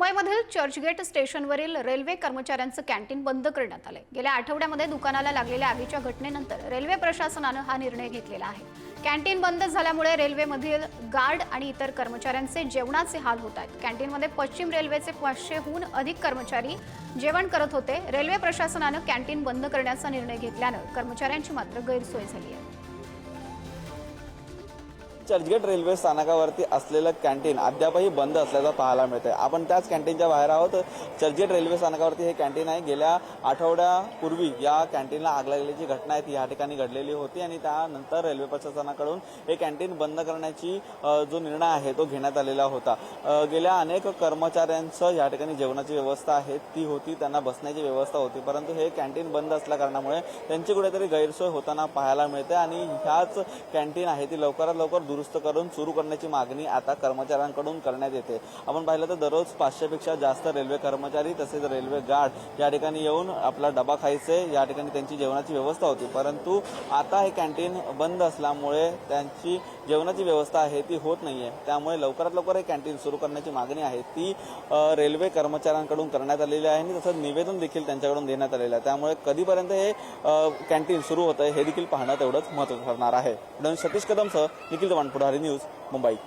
मुंबईमधील चर्चगेट स्टेशनवरील रेल्वे कर्मचाऱ्यांचं कॅन्टीन बंद करण्यात आलंय. गेल्या आठवड्यामध्ये दुकानाला लागलेल्या आगीच्या घटनेनंतर रेल्वे प्रशासनानं हा निर्णय घेतलेला आहे. कॅन्टीन बंद झाल्यामुळे रेल्वेमधील गार्ड आणि इतर कर्मचाऱ्यांचे जेवणाचे हाल होत आहेत. कॅन्टीनमध्ये पश्चिम रेल्वेचे पाचशेहून अधिक कर्मचारी जेवण करत होते. रेल्वे प्रशासनानं कॅन्टीन बंद करण्याचा निर्णय घेतल्यानं कर्मचाऱ्यांची मात्र गैरसोय झाली आहे. चर्चगेट रेल्वे स्थानकावरती असलेलं कॅन्टीन अद्यापही बंद असल्याचं पाहायला मिळतंय. आपण त्याच कॅन्टीनच्या बाहेर आहोत. चर्चगेट रेल्वे स्थानकावरती हे कॅन्टीन आहे. गेल्या आठवड्यापूर्वी या कॅन्टीनला आग लागलेली घटना आहे ती या ठिकाणी घडलेली होती आणि त्यानंतर रेल्वे प्रशासनाकडून हे कॅन्टीन बंद करण्याची जो निर्णय आहे तो घेण्यात आलेला होता. गेल्या अनेक कर्मचाऱ्यांचं या ठिकाणी जेवणाची व्यवस्था आहे ती होती. त्यांना बसण्याची व्यवस्था होती. परंतु हे कॅन्टीन बंद असल्या कारणामुळे त्यांची कुठेतरी गैरसोय होताना पाहायला मिळते आणि ह्याच कॅन्टीन आहे ती लवकरात लवकर दुरुस्त करून सुरू करण्याची मागणी आता कर्मचाऱ्यांकडून करण्यात येते. आपण पाहिलं तर दररोज पाचशेपेक्षा जास्त रेल्वे कर्मचारी तसेच रेल्वे गार्ड या ठिकाणी येऊन आपला डबा खायचे या ठिकाणी त्यांची जेवणाची व्यवस्था होती. परंतु आता हे कॅन्टीन बंद असल्यामुळे त्यांची जेवणाची व्यवस्था आहे ती होत नाहीये. त्यामुळे लवकरात लवकर हे कॅन्टीन सुरू करण्याची मागणी आहे. ती रेल्वे कर्मचाऱ्यांकडून करण्यात आलेली आहे आणि तसंच निवेदन देखील त्यांच्याकडून देण्यात आलेलं आहे. त्यामुळे कधीपर्यंत हे कॅन्टीन सुरू होतं हे देखील पाहणं तेवढंच महत्त्वाचं ठरणार आहे. Satish कदमसह Nikhil Chavan temporada news. Mumbai.